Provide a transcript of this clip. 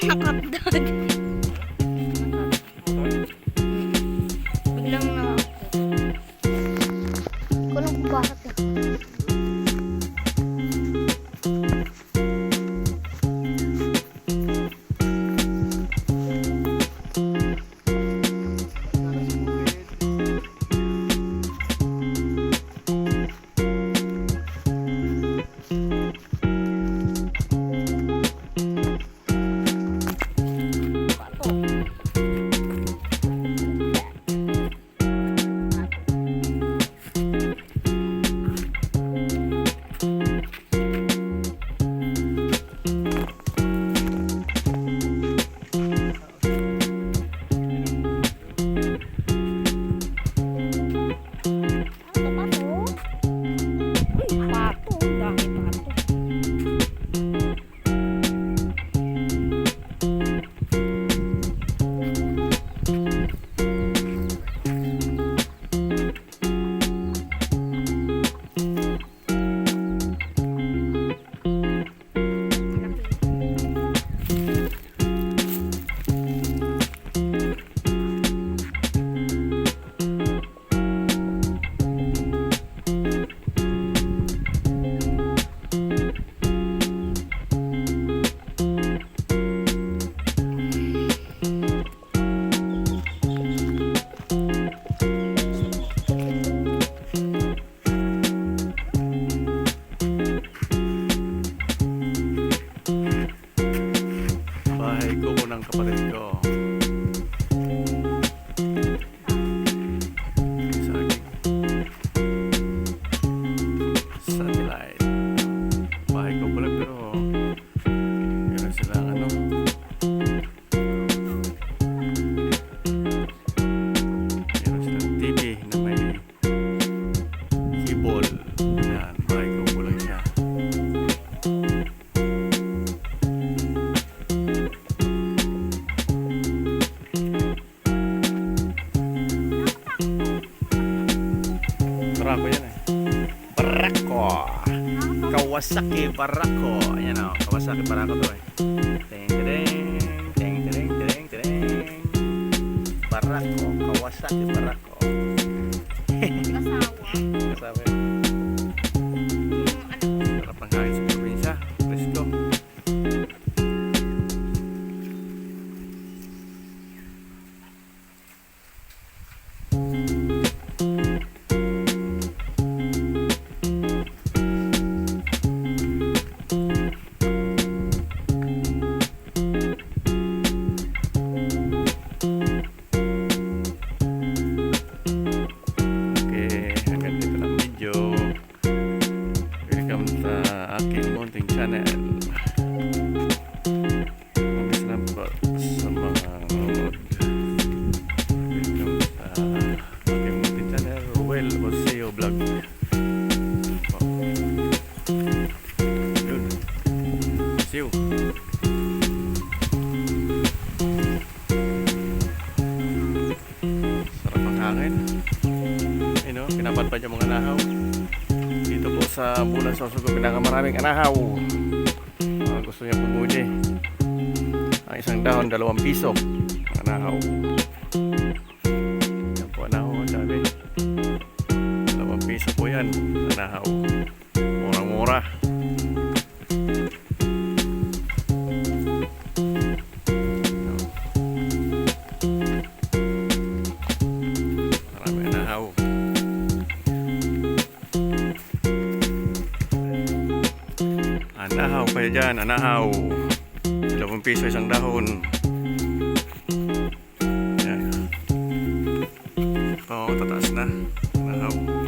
Hot dog. Biglang ah, na. Kung ano kung bakit. Keyboard. Yan, bahay ko pala siya. Barako yan eh. Barako. Kawasaki Barako. Ayan o, Kawasaki Barako to eh. Ting ting ting ting. Barako, Kawasaki Barako. Oseo. Sarap ang hangin. Ayun o, pinapatpad yung mga anahaw. Dito po sa Bulan Sosogo, pinakamaraming anahaw. Mga gusto niya pumuli. Ang isang dahon, dalawang piso. Anahaw. Yan po anahaw, sabi. Dalawang piso po yan. Anahaw. Nahaw kayo dyan, anahaw. Dalawang piso isang dahon. Yan. Ito, tataas na. Anahaw.